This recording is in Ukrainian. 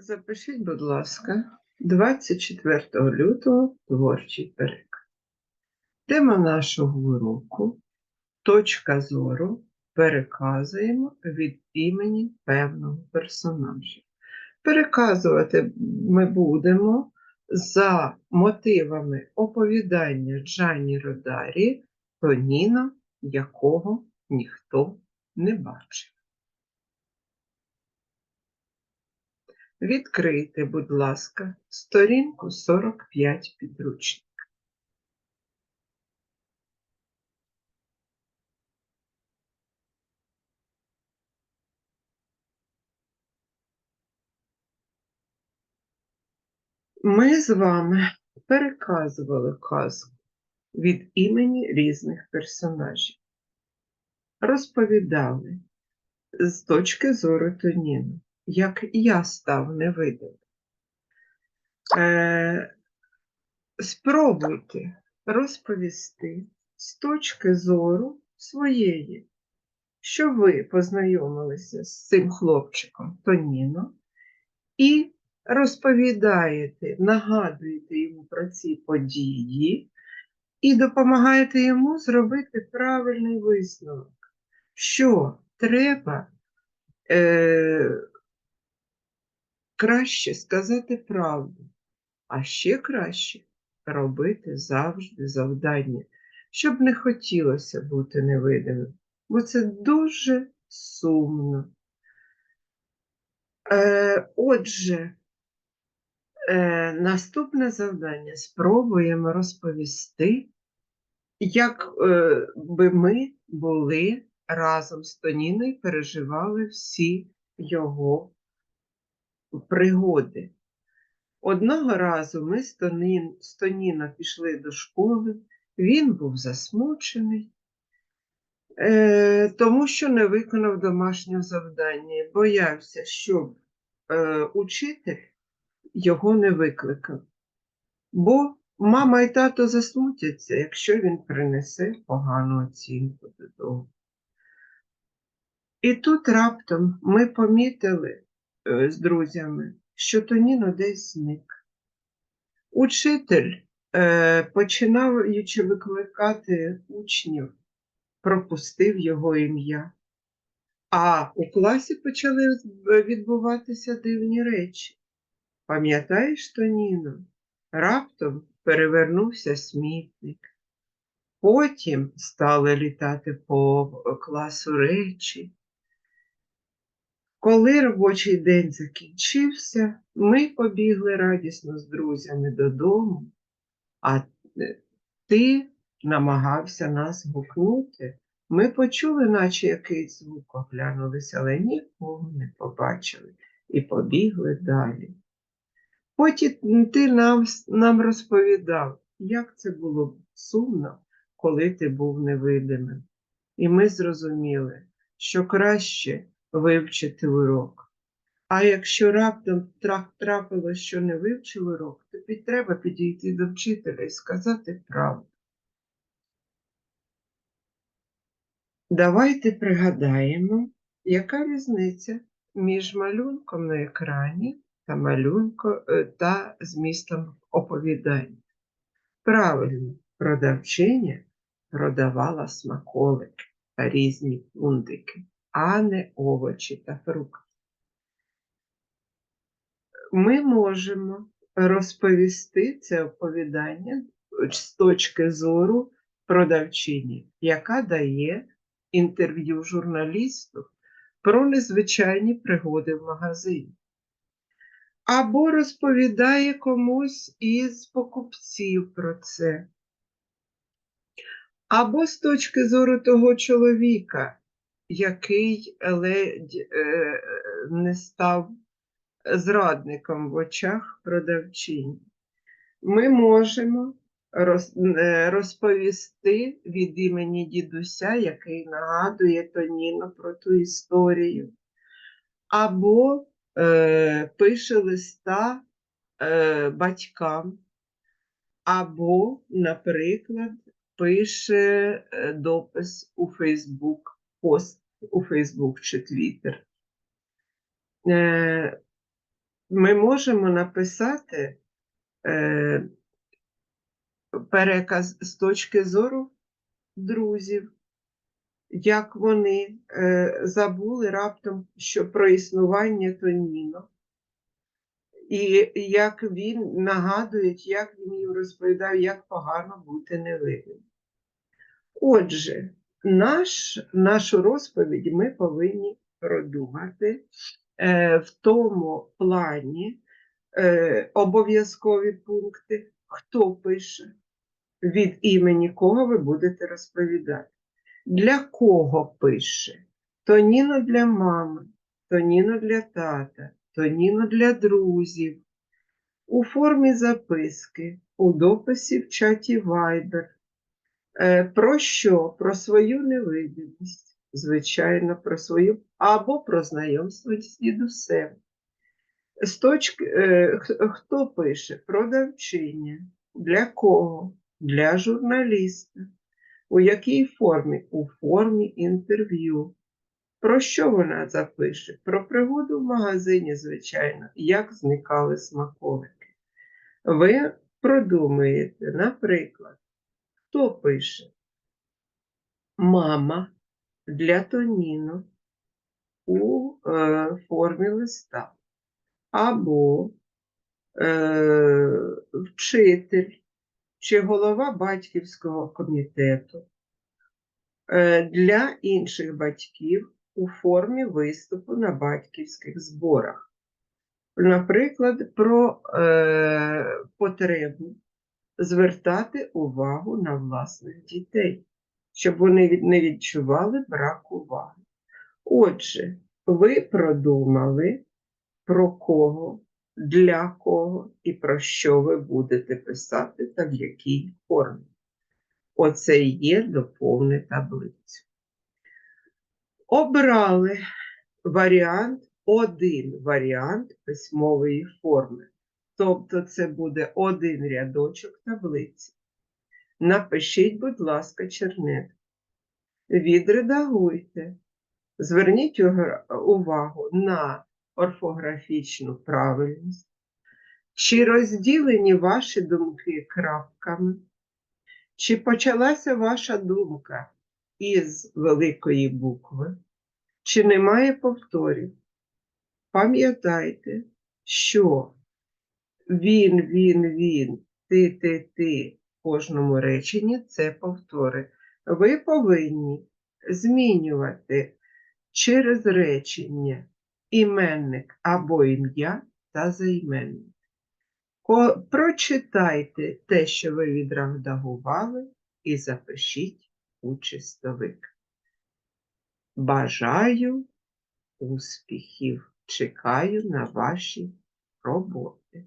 Запишіть, будь ласка, 24 лютого творчий переклад. Тема нашого уроку точка зору переказуємо від імені певного персонажа. Переказувати ми будемо за мотивами оповідання Джані Родарі Тоніно, якого ніхто не бачив. Відкрийте, будь ласка, сторінку 45 підручника. Ми з вами переказували казку від імені різних персонажів. Розповідали з точки зору Тоніну, як я став невидимим. Е, спробуйте розповісти з точки зору своєї, що ви познайомилися з цим хлопчиком Тоніно і розповідаєте, нагадуєте йому про ці події і допомагаєте йому зробити правильний висновок, що треба е, краще сказати правду, а ще краще робити завжди завдання, щоб не хотілося бути невидимим, бо це дуже сумно. Е, Отже, е, наступне завдання спробуємо розповісти, як е, би ми були разом з Тоніною, переживали всі його пригоди. Одного разу ми з, Тонін, з Тоніно пішли до школи, він був засмучений, е, тому що не виконав домашнього завдання боявся, щоб е, учитель його не викликав. Бо мама і тато засмутяться, якщо він принесе погану оцінку додому. І тут раптом ми помітили з друзями, що Тоніно десь зник. Учитель, е, починаючи викликати учнів, пропустив його ім'я. А у класі почали відбуватися дивні речі. Пам'ятаєш, Тоніно? Раптом перевернувся смітник. Потім стали літати по класу речі. Коли робочий день закінчився, ми побігли радісно з друзями додому, а ти намагався нас гукнути. Ми почули, наче якийсь звук, оглянулися, але нікого не побачили і побігли далі. Потім ти нам, нам розповідав, як це було сумно, коли ти був невидимим. І ми зрозуміли, що краще вивчити урок. А якщо раптом трапилось, що не вивчив урок, тобі треба підійти до вчителя і сказати правду. Давайте пригадаємо, яка різниця між малюнком на екрані та малюнком та змістом оповідання. Правильно, продавчиня продавала смаколики та різні фундики а не овочі та фрукти. Ми можемо розповісти це оповідання з точки зору продавчині, яка дає інтерв'ю журналісту про незвичайні пригоди в магазині. Або розповідає комусь із покупців про це. Або з точки зору того чоловіка, який ледь е, не став зрадником в очах продавчині. Ми можемо е, розповісти від імені дідуся, який нагадує Тоніно про ту історію, або е, пише листа е, батькам, або, наприклад, пише е, допис у Фейсбук, пост у Фейсбук чи Твіттер. Ми можемо написати е, переказ з точки зору друзів, як вони е, забули раптом, що про існування Тоніно, і як він нагадує, як він їм розповідав, як погано бути невинним. Отже, наш, нашу розповідь ми повинні продумати е, в тому плані е, обов'язкові пункти, хто пише, від імені кого ви будете розповідати, для кого пише. Тоніно для мами, тоніно для тата, тоніно для друзів, у формі записки, у дописі в чаті Viber. Е, Про що? Про свою невидимість, звичайно, про свою або про знайомство з дідусем. З точки, е, хто пише? Продавчиня. Для кого? Для журналіста. У якій формі? У формі інтерв'ю. Про що вона запише? Про пригоду в магазині, звичайно, як зникали смаколики. Ви продумуєте, наприклад, хто пише? Мама для Тоніно у е, формі листа. Або е, вчитель чи голова батьківського комітету е, для інших батьків у формі виступу на батьківських зборах. Наприклад, про е, потребу звертати увагу на власних дітей, щоб вони не відчували брак уваги. Отже, ви продумали, про кого, для кого і про що ви будете писати та в якій формі. Оце і є доповни таблицю. Обрали варіант, один варіант письмової форми. Тобто це буде один рядочок таблиці. Напишіть, будь ласка, чернет. Відредагуйте. Зверніть увагу на орфографічну правильність. Чи розділені ваші думки крапками? Чи почалася ваша думка із великої букви? Чи немає повторів? Пам'ятайте, що він, він, він, ти, ти, ти в кожному реченні це повтори. Ви повинні змінювати через речення іменник або ім'я та займенник. Прочитайте те, що ви відредагували, і запишіть у чистовик. Бажаю успіхів! Чекаю на ваші роботи.